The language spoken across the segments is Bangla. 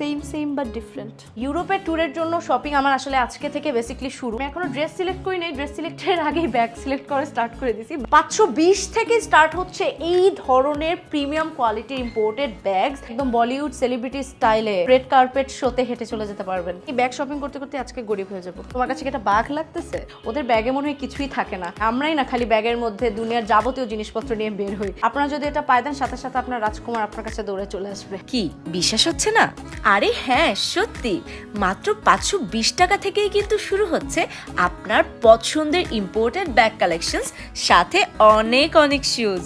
সেম সেম বাট ডিফারেন্ট ইউরোপের ট্যুরের জন্য শপিং আমার আসলে আজকে থেকে বেসিক্যালি শুরু। আমি এখনও ড্রেস সিলেক্ট করি নাই ড্রেস সিলেক্টের আগেই ব্যাগ সিলেক্ট করে স্টার্ট করে দিছি পাঁচশো বিশ থেকে স্টার্ট হচ্ছে এই ধরনের প্রিমিয়াম কোয়ালিটি ইম্পোর্টেড ব্যাগস একদম বলিউড সেলিব্রিটি স্টাইলে রেড কার্পেট শোতে হেঁটে চলে যেতে পারবেন। এই ব্যাগ শপিং করতে করতে আজকে গরিব হয়ে যাব। তোমার কাছে কি একটা বাঘ লাগতেছে? ওদের ব্যাগে মনে হয় কিছুই থাকে না। আমরাই না খালি ব্যাগের মধ্যে দুনিয়ার যাবতীয় জিনিসপত্র নিয়ে বের হই। আপনারা যদি এটা পায় দেন, সাথে সাথে আপনার রাজকুমার আপনার কাছে দৌড়ে চলে আসবে। কি, বিশ্বাস হচ্ছে না? আরে হ্যাঁ সত্যি। মাত্র পাঁচশো বিশ টাকা থেকেই কিন্তু শুরু হচ্ছে আপনার পছন্দের ইম্পোর্টেড ব্যাগ কালেকশনস সাথে অনেক অনেক শুজ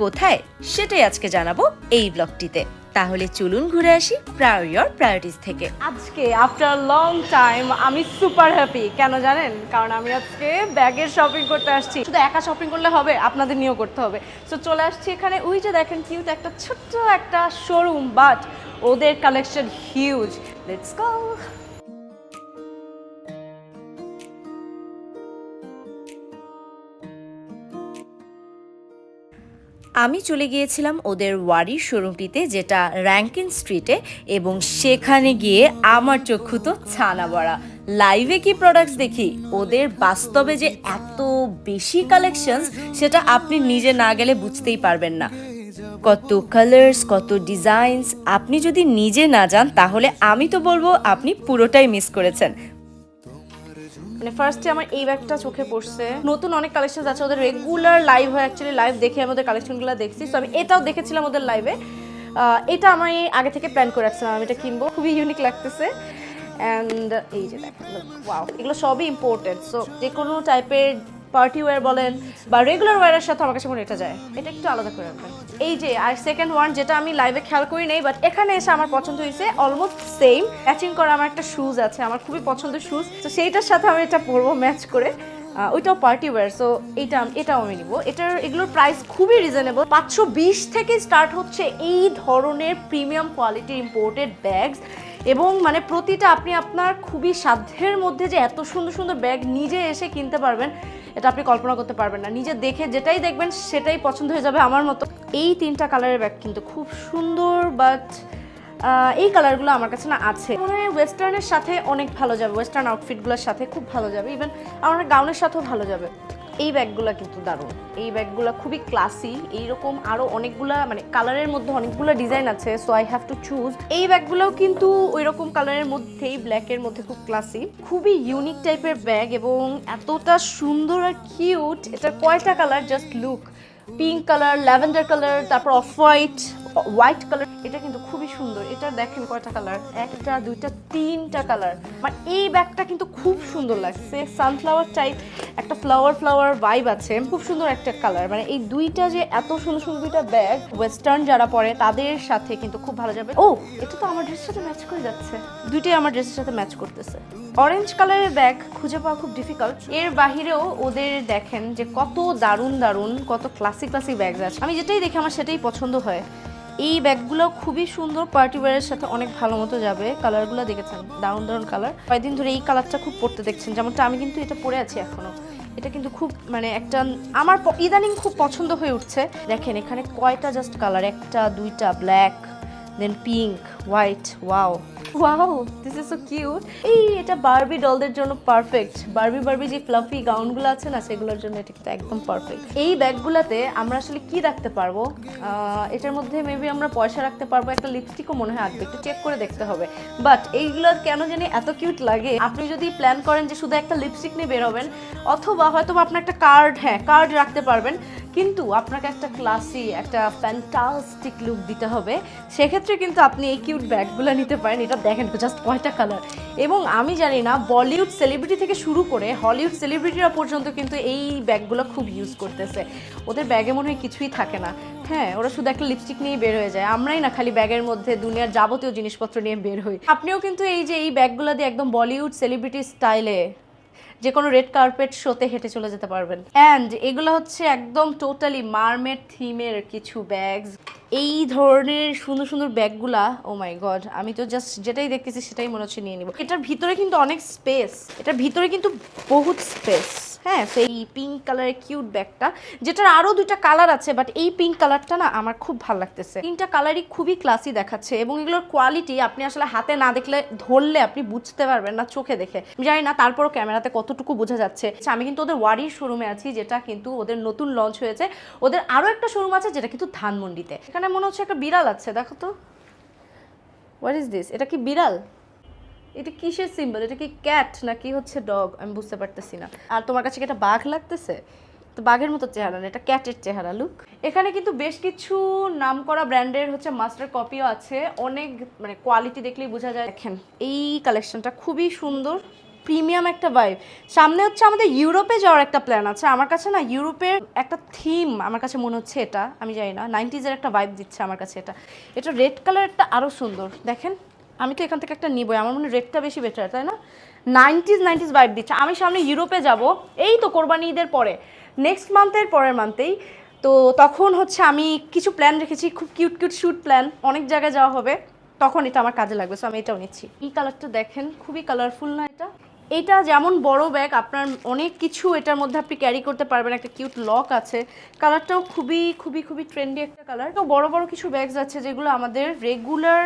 কোথায়? সেটাই আজকে জানাব এই ব্লগটিতে তাহলে চলুন ঘুরে আসি প্রায়োরিয়র প্রায়োরিটিস থেকে। আজকে আফটার লং টাইম আমি সুপার হ্যাপি কেন জানেন? কারণ আমি আজকে ব্যাগের শপিং করতে আসছি। শুধু একা শপিং করলে হবে, আপনাদের নিয়েও করতে হবে। তো চলে আসছি এখানে ওই যে দেখেন কিউট একটা, ছোট্ট একটা শোরুম বাট ওদের কালেকশন হিউজ লেটস গো আমি চলে গিয়েছিলাম ওদের ওয়ারির শোরুমটিতে, যেটা র্যাঙ্কিন স্ট্রিটে এবং সেখানে গিয়ে আমার চক্ষু তো ছানা বড়া লাইভে কি প্রোডাক্টস দেখি? ওদের বাস্তবে যে এত বেশি কালেকশনস সেটা আপনি নিজে না গেলে বুঝতেই পারবেন না। কত কালার্স কত ডিজাইনস আপনি যদি নিজে না যান, তাহলে আমি তো বলব আপনি পুরোটাই মিস করেছেন। মানে ফার্স্টে আমার এই ব্যাগটা চোখে পড়ছে। নতুন অনেক কালেকশন আছে, ওদের রেগুলার লাইভ হয় অ্যাকচুয়ালি লাইভ দেখে আমি ওদের কালেকশনগুলো দেখছি। তো আমি এটাও দেখেছিলাম ওদের লাইভে এটা আমি আগে থেকে প্ল্যান করে রাখছিলাম, আমি এটা কিনবো। খুবই ইউনিক লাগতেছে। অ্যান্ড এই যে দেখেন ওয়াও এগুলো সবই ইম্পোর্টেড সো যে কোনো টাইপের পার্টি ওয়্যার বলেন বা রেগুলার ওয়্যারের সাথে আমার কাছে মনে এটা যায়। এটা একটু আলাদা করে রাখবেন। এই যে, আর সেকেন্ড ওয়ান যেটা আমি লাইভে খেয়াল করি নেই বাট এখানে এসে আমার পছন্দ হয়েছে অলমোস্ট সেম ম্যাচিং করা আমার একটা শুজ আছে, আমার খুবই পছন্দের শুজ তো সেইটার সাথে আমি এটা পরবো ম্যাচ করে। ওইটাও পার্টি ওয়্যার সো এইটা, এটাও আমি নিবো। এটার, এগুলোর প্রাইস খুবই রিজনেবল পাঁচশো বিশ থেকে স্টার্ট হচ্ছে এই ধরনের প্রিমিয়াম কোয়ালিটির ইম্পোর্টেড ব্যাগস এবং মানে প্রতিটা আপনি আপনার খুবই সাধ্যের মধ্যে যে এত সুন্দর সুন্দর ব্যাগ নিজে এসে কিনতে পারবেন এটা আপনি কল্পনা করতে পারবেন না। নিজে দেখে যেটাই দেখবেন, সেটাই পছন্দ হয়ে যাবে আমার মতো। এই তিনটা কালারের ব্যাগ কিন্তু খুব সুন্দর বাট এই কালারগুলো আমার কাছে না আছে। মনে হয় ওয়েস্টার্নের সাথে অনেক ভালো যাবে ওয়েস্টার্ন আউটফিটগুলোর সাথে খুব ভালো যাবে। ইভেন আমার গাউনের সাথেও ভালো যাবে। এই ব্যাগগুলো কিন্তু দারুণ। এই ব্যাগগুলো খুবই ক্লাসি এইরকম আরও অনেকগুলা মানে কালারের মধ্যে অনেকগুলো ডিজাইন আছে so I have to choose এই ব্যাগগুলোও কিন্তু ওই রকম কালারের মধ্যেই ব্ল্যাকের মধ্যে খুব ক্লাসি খুবই ইউনিক টাইপের ব্যাগ এবং এতটা সুন্দর আর কিউট এটার কয়টা colour just look pink colour lavender colour তারপর অফ হোয়াইট হোয়াইট কালার এটা কিন্তু খুবই সুন্দর। এটা দেখেন কয়টা কালার একটা, দুইটা, তিনটা কালার মানে এই ব্যাগটা কিন্তু খুব সুন্দর লাগছে। সানফ্লাওয়ার টাইপ একটা ফ্লাওয়ার ফ্লাওয়ার ভাইব আছে। খুব সুন্দর একটা কালার মানে এই দুইটা যে এত সুন্দর সুন্দর দুইটা ব্যাগ ওয়েস্টার্ন যারা পরে, তাদের সাথে কিন্তু খুব ভালো যাবে। ও, এটা তো আমার ড্রেসের সাথে ম্যাচ করে যাচ্ছে। দুইটাই আমার ড্রেসের সাথে ম্যাচ করতেছে। অরেঞ্জ কালারের ব্যাগ খুঁজে পাওয়া খুব ডিফিকাল্ট এর বাহিরেও ওদের দেখেন যে কত দারুণ দারুণ, কত ক্লাসিক ক্লাসিক ব্যাগ আছে। আমি যেটাই দেখি, আমার সেটাই পছন্দ হয়। এই ব্যাগগুলো খুবই সুন্দর পার্টি ওয়ারের সাথে অনেক ভালো মতো যাবে। কালারগুলো দেখেছেন দারুণ দারুণ কালার কয়েকদিন ধরে এই কালারটা খুব পড়তে দেখছেন, যেমনটা আমি কিন্তু এটা পরে আছি এখনও এটা কিন্তু খুব মানে একটা, আমার ইদানিং খুব পছন্দ হয়ে উঠছে। দেখেন, এখানে কয়টা জাস্ট কালার একটা, দুইটা black then pink white wow wow this is so cute এই, এটা বারবি ডলদের জন্য পারফেক্ট বারবি বারবি যে ফ্লাফি গাউনগুলো আছে না, সেগুলোর জন্য এটা কিন্তু একদম পারফেক্ট এই ব্যাগগুলোতে আমরা আসলে কি রাখতে পারব? এটার মধ্যে মেবি আমরা পয়সা রাখতে পারব, একটা লিপস্টিকও মনে হয় আসবে একটু চেক করে দেখতে হবে। বাট এইগুলো কেন জানি এত কিউট লাগে। আপনি যদি প্ল্যান করেন যে শুধু একটা লিপস্টিক নিয়ে বেরোবেন, অথবা হয়তো আপনার একটা কার্ড হ্যাঁ কার্ড রাখতে পারবেন কিন্তু আপনাকে একটা ক্লাসি একটা ফ্যান্টাস্টিক লুক দিতে হবে। সেক্ষেত্রে কিন্তু আপনি এই কিউট ব্যাগগুলো নিতে পারেন। এটা দেখেন জাস্ট কয়টা কালার এবং আমি জানি না বলিউড সেলিব্রিটি থেকে শুরু করে হলিউড সেলিব্রিটিরা পর্যন্ত কিন্তু এই ব্যাগগুলো খুব ইউজ করতেছে। ওদের ব্যাগে মনে হয় কিছুই থাকে না। হ্যাঁ ওরা শুধু একটা লিপস্টিক নিয়ে বের হয়ে যায়। আমরাই না খালি ব্যাগের মধ্যে দুনিয়ার যাবতীয় জিনিসপত্র নিয়ে বের হই। আপনিও কিন্তু এই যে, এই ব্যাগগুলো দিয়ে একদম বলিউড সেলিব্রিটি স্টাইলে যে কোনো রেড কার্পেট শোতে হেঁটে চলে যেতে পারবেন। অ্যান্ড এগুলো হচ্ছে একদম টোটালি মার্মেড থিমের কিছু ব্যাগস এই ধরনের সুন্দর সুন্দর ব্যাগগুলা ও মাই গড আমি তো জাস্ট যেটাই দেখতেছি সেটাই মনে হচ্ছে নিয়ে নিব। এটার ভিতরে কিন্তু অনেক স্পেস এটার ভিতরে কিন্তু বহুত স্পেস হ্যাঁ সেই পিঙ্ক কালারের কিউট ব্যাগটা যেটার আরও দুইটা কালার আছে বাট এই পিঙ্ক কালারটা না আমার খুব ভালো লাগতেছে। তিনটা কালারই খুবই ক্লাসি দেখাচ্ছে এবং এগুলোর কোয়ালিটি আপনি আসলে হাতে না দেখলে, ধরলে আপনি বুঝতে পারবেন না চোখে দেখে। জানি না তারপরও ক্যামেরাতে কতটুকু বোঝা যাচ্ছে। আমি কিন্তু ওদের ওয়ারির শোরুমে আছি, যেটা কিন্তু ওদের নতুন লঞ্চ হয়েছে। ওদের আরও একটা শোরুম আছে, যেটা কিন্তু ধানমন্ডিতে। এখানে মনে হচ্ছে একটা বিড়াল আছে, দেখো তো। হোয়াট ইজ দিস এটা কি বিড়াল? এটা কিসের সিম্বল এটা কি ক্যাট নাকি হচ্ছে ডগ আমি বুঝতে পারতেছি না। আর তোমার কাছে কি এটা বাঘ লাগতেছে? তো বাঘের মতো চেহারা না, এটা ক্যাটের চেহারা লুক এখানে কিন্তু বেশ কিছু নামকরা ব্র্যান্ডের হচ্ছে মাস্টার কপিও আছে। অনেক মানে কোয়ালিটি দেখলেই বোঝা যায়। দেখেন, এই কালেকশনটা খুবই সুন্দর প্রিমিয়াম একটা ভাইব সামনে হচ্ছে আমাদের ইউরোপে যাওয়ার একটা প্ল্যান আছে। আমার কাছে না ইউরোপের একটা থিম আমার কাছে মনে হচ্ছে এটা, আমি জানি না নাইনটিজের একটা ভাইব দিচ্ছে আমার কাছে এটা। এটা রেড কালারটা আরও সুন্দর। দেখেন আমি তো এখান থেকে একটা নিবই। আমার মনে রেটটা বেশি বেটার তাই না? নাইনটিজ নাইনটিজ বাইক দিচ্ছে। আমি সামনে ইউরোপে যাব। এই তো কোরবানি ঈদের পরে। নেক্সট মান্থের পরের মান্থেই তো তখন হচ্ছে আমি কিছু প্ল্যান রেখেছি, খুব কিউট কিউট শ্যুট প্ল্যান অনেক জায়গায় যাওয়া হবে। তখন এটা আমার কাজে লাগবে সো আমি এটাও নিচ্ছি। এই কালারটা দেখেন, খুবই কালারফুল না এটা? এটা যেমন বড় ব্যাগ আপনার অনেক কিছু এটার মধ্যে আপনি ক্যারি করতে পারবেন। একটা কিউট লক আছে। কালারটাও খুবই খুবই খুবই ট্রেন্ডি একটা কালার তো বড় বড় কিছু ব্যাগস আছে যেগুলো আমাদের রেগুলার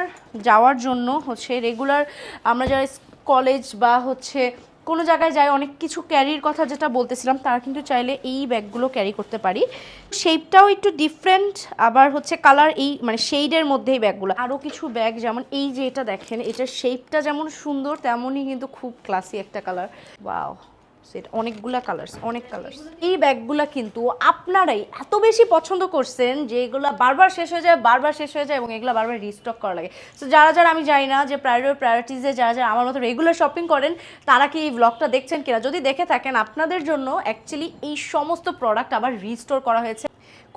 যাওয়ার জন্য হচ্ছে রেগুলার আমরা যারা কলেজ বা হচ্ছে কোনো জায়গায় যায়, অনেক কিছু ক্যারির কথা যেটা বলতেছিলাম, তারা কিন্তু চাইলে এই ব্যাগগুলো ক্যারি করতে পারি। শেপটাও একটু ডিফারেন্ট আবার হচ্ছে কালার এই মানে শেডের মধ্যেই ব্যাগগুলো। আরও কিছু ব্যাগ যেমন এই যে এটা দেখেন, এটার শেপটা যেমন সুন্দর, তেমনই কিন্তু খুব ক্লাসি একটা কালার ওয়াও সেট অনেকগুলা কালার্স অনেক কালার্স এই ব্যাগগুলা কিন্তু আপনারাই এত বেশি পছন্দ করছেন যে এগুলো বারবার শেষ হয়ে যায়, বারবার শেষ হয়ে যায় এবং এগুলো বারবার রিস্টক করা লাগে। তো যারা যারা আমি জানি না যে প্রায়োরিটি প্রায়োরিটিসে যারা যারা আমার মতো রেগুলার শপিং করেন, তারা কি এই ব্লগটা দেখছেন কিনা? যদি দেখে থাকেন, আপনাদের জন্য অ্যাকচুয়ালি এই সমস্ত প্রোডাক্ট আবার রিস্টোর করা হয়েছে।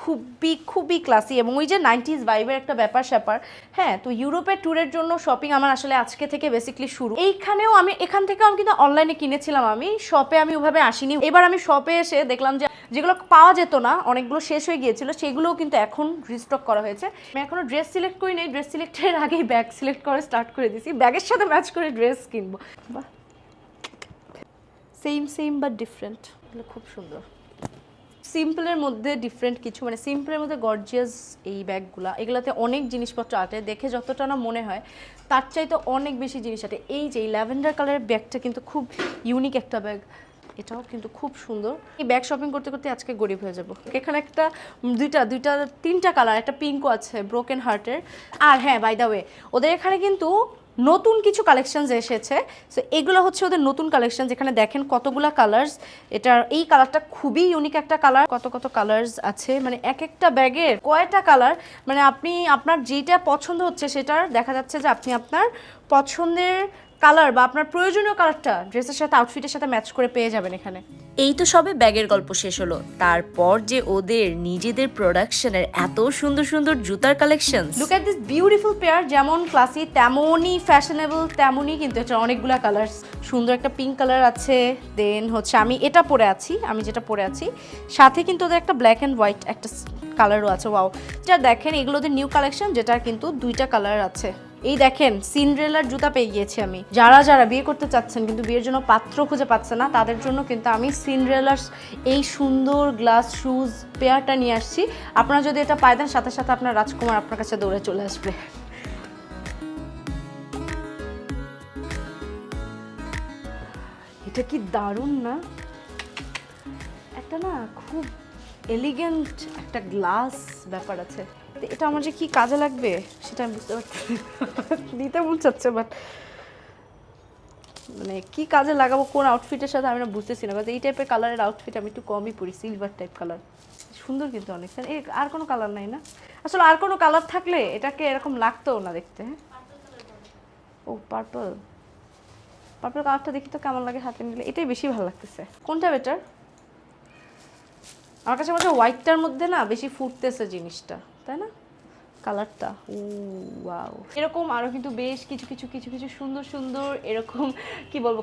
খুবই খুবই ক্লাসি এবং ওই যে নাইনটিজ ভাইবের একটা ব্যাপার স্যাপার। হ্যাঁ তো ইউরোপের ট্যুরের জন্য শপিং আমার আসলে আজকে থেকে বেসিকলি শুরু। এইখানেও আমি, এখান থেকেও আমি কিন্তু অনলাইনে কিনেছিলাম আমি। শপে আমি ওভাবে আসিনি। এবার আমি শপে এসে দেখলাম যে যেগুলো পাওয়া যেত না, অনেকগুলো শেষ হয়ে গিয়েছিল, সেগুলোও কিন্তু এখন রিস্টক করা হয়েছে। আমি এখনও ড্রেস সিলেক্ট করি নাই ড্রেস সিলেক্টের আগেই ব্যাগ সিলেক্ট করে স্টার্ট করে দিছি ব্যাগের সাথে ম্যাচ করে ড্রেস কিনবো। সেম সেম বাট ডিফারেন্ট খুব সুন্দর। সিম্পলের মধ্যে ডিফারেন্ট কিছু মানে সিম্পলের মধ্যে গর্জিয়াস এই ব্যাগগুলা, এগুলাতে অনেক জিনিসপত্র আটে দেখে যতটা না মনে হয়, তার চাইতে অনেক বেশি জিনিস আটে এই যে এই ল্যাভেন্ডার কালারের ব্যাগটা কিন্তু খুব ইউনিক একটা ব্যাগ। এটাও কিন্তু খুব সুন্দর। এই ব্যাগ শপিং করতে করতে আজকে গরিব হয়ে যাব। এখানে একটা, দুইটা দুইটা, তিনটা কালার, একটা পিঙ্কও আছে ব্রোকেন হার্টের আর হ্যাঁ বাই দ্য ওয়ে ওদের এখানে কিন্তু নতুন কিছু কালেকশনস এসেছে। সো এগুলো হচ্ছে ওদের নতুন কালেকশন যেখানে দেখেন কতগুলা কালার্স এটার, এই কালারটা খুবই ইউনিক একটা কালার কত কত কালার্স আছে। মানে এক একটা ব্যাগের কয়টা কালার মানে আপনি, আপনার যেটা পছন্দ হচ্ছে সেটার, দেখা যাচ্ছে যে আপনি আপনার পছন্দের কালার বা আপনার প্রয়োজনীয় কালারটা ড্রেসের সাথে আউটফিটের সাথে ম্যাচ করে পেয়ে যাবেন এখানে। এই তো সবে ব্যাগের গল্প শেষ হলো। তারপর যে ওদের নিজেদের প্রোডাকশনের এত সুন্দর সুন্দর জুতার collection look at this beautiful pair যেমন ক্লাসি তেমনই ফ্যাশনেবল তেমনই কিন্তু এটা অনেকগুলা কালার সুন্দর একটা পিঙ্ক কালার আছে দেন হচ্ছে আমি এটা পরে আছি আমি যেটা পরে আছি। সাথে কিন্তু ওদের একটা ব্ল্যাক অ্যান্ড হোয়াইট একটা কালারও আছে ওয়াও যেটা দেখেন এগুলো ওদের নিউ কালেকশন যেটা কিন্তু দুইটা কালার আছে। এই দেখেন, সিনড্রেলার জুতা পেয়ে গিয়েছি আমি। যারা যারা বিয়ে করতে চাচ্ছেন কিন্তু বিয়ের জন্য পাত্র খুঁজে পাচ্ছে না, তাদের জন্য কিন্তু আমি সিনড্রেলার এই সুন্দর গ্লাস শুজ পেয়ারটা নিয়ে আসছি। আপনারা যদি এটা পাই দেন, সাথে সাথে আপনার রাজকুমার আপনার কাছে দৌড়ে চলে আসবে। এটা কি দারুণ না? একটা না খুব এলিগেন্ট একটা গ্লাস ব্যাপার আছে। এটা আমার যে কি কাজে লাগবে, সেটা আমি বুঝতে পারছি দিতে মন চাচ্ছে বাট মানে কি কাজে লাগাবো, কোন আউটফিটের সাথে আমি না বুঝতেছি না। এই টাইপের কালারের আউটফিট আমি একটু কমই পরি সিলভার টাইপ কালার সুন্দর কিন্তু অনেক এই আর কোনো কালার নাই না। আসলে আর কোনো কালার থাকলে এটাকে এরকম লাগতো না দেখতে হ্যাঁ? ও পার্পল পার্পল কালারটা দেখি তো কেমন লাগে হাতে নিলে, এটাই বেশি ভালো লাগতেছে। কোনটা বেটার আমার কাছে মনে হয় হোয়াইটটার মধ্যে না বেশি ফুটতেছে জিনিসটা। তাই না? কালারটা ও ওয়াও এরকম আরও কিন্তু বেশ কিছু কিছু কিছু কিছু সুন্দর সুন্দর এরকম, কি বলব,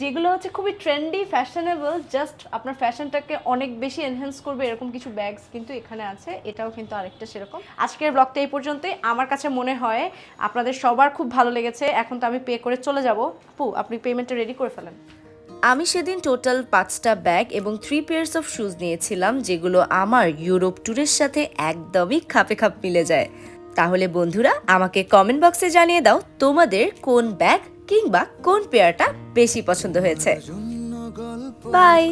যেগুলো হচ্ছে খুবই ট্রেন্ডি ফ্যাশনেবল জাস্ট আপনার ফ্যাশনটাকে অনেক বেশি এনহ্যান্স করবে এরকম কিছু ব্যাগস কিন্তু এখানে আছে। এটাও কিন্তু আরেকটা সেরকম। আজকের ব্লগটা এই পর্যন্তই। আমার কাছে মনে হয় আপনাদের সবার খুব ভালো লেগেছে। এখন তো আমি পে করে চলে যাব। আপু, আপনি পেমেন্টটা রেডি করে ফেলেন। আমি সেদিন টোটাল পাঁচটা ব্যাগ এবং থ্রি পেয়ার্স অফ শুজ নিয়েছিলাম যেগুলো আমার ইউরোপ ট্যুরের সাথে একদমই খাপে খাপ মিলে যায়। তাহলে বন্ধুরা আমাকে কমেন্ট বক্সে জানিয়ে দাও তোমাদের কোন ব্যাগ কিংবা কোন পেয়ারটা বেশি পছন্দ হয়েছে। বাই